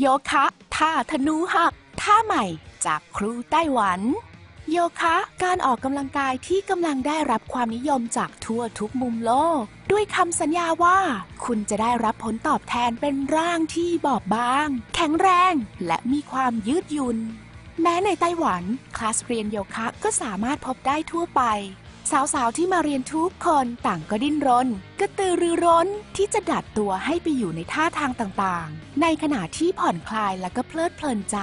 โยคะท่าธนูหักท่าใหม่จากครูไต้หวัน โยคะ การออกกำลังกายที่กำลังได้รับความนิยมจากทั่วทุกมุมโลก ด้วยคำสัญญาว่า คุณจะได้รับผลตอบแทนเป็นร่างที่บอบบาง แข็งแรงและมีความยืดหยุ่นแม้ในไต้หวัน คลาสเรียนโยคะก็สามารถพบได้ทั่วไป สาวๆที่มาเรียนทุกคนต่างก็ดิ้นรนกระตือรือร้นที่จะดัดตัวให้ไปอยู่ในท่าทางต่างๆ ในขณะที่ผ่อนคลายและก็เพลิดเพลินใจ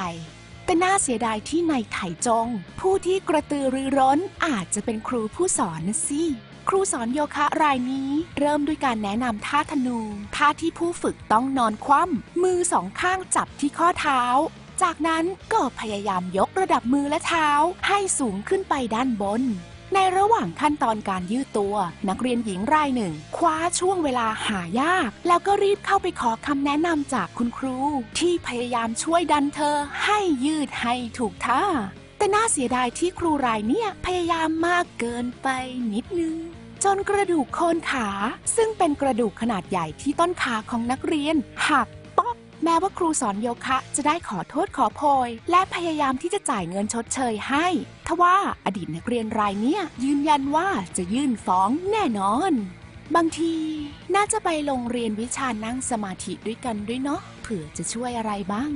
แต่น่าเสียดายที่ในไถจง ผู้ที่กระตือรือร้นอาจจะเป็นครูผู้สอนนะสิครูสอนโยคะรายนี้เริ่มด้วยการแนะนำท่าธนู ท่าที่ผู้ฝึกต้องนอนคว่ำมือสองข้างจับที่ข้อเท้า จากนั้นก็พยายามยกระดับมือและเท้าให้สูงขึ้นไปด้านบน ในระหว่างขั้นตอนการยืดตัว นักเรียนหญิงรายหนึ่ง คว้าช่วงเวลาหายาก แล้วก็รีบเข้าไปขอคำแนะนำจากคุณครู ที่พยายามช่วยดันเธอให้ยืดให้ถูกท่า แต่น่าเสียดายที่ครูรายเนี่ยพยายามมากเกินไปนิดนึงจนกระดูกโคนขา ซึ่งเป็นกระดูกขนาดใหญ่ที่ต้นขาของนักเรียนหักป๊อก แม้ว่าครูสอนโยคะจะได้ขอโทษขอโพย และพยายามที่จะจ่ายเงินชดเชยให้ทว่าอดีตนักเรียนรายเนี้ยยืนยันว่าจะยื่นฟ้องแน่นอน บางทีน่าจะไปโรงเรียนวิชานั่งสมาธิด้วยกันด้วยเนาะเผื่อจะช่วยอะไรบ้าง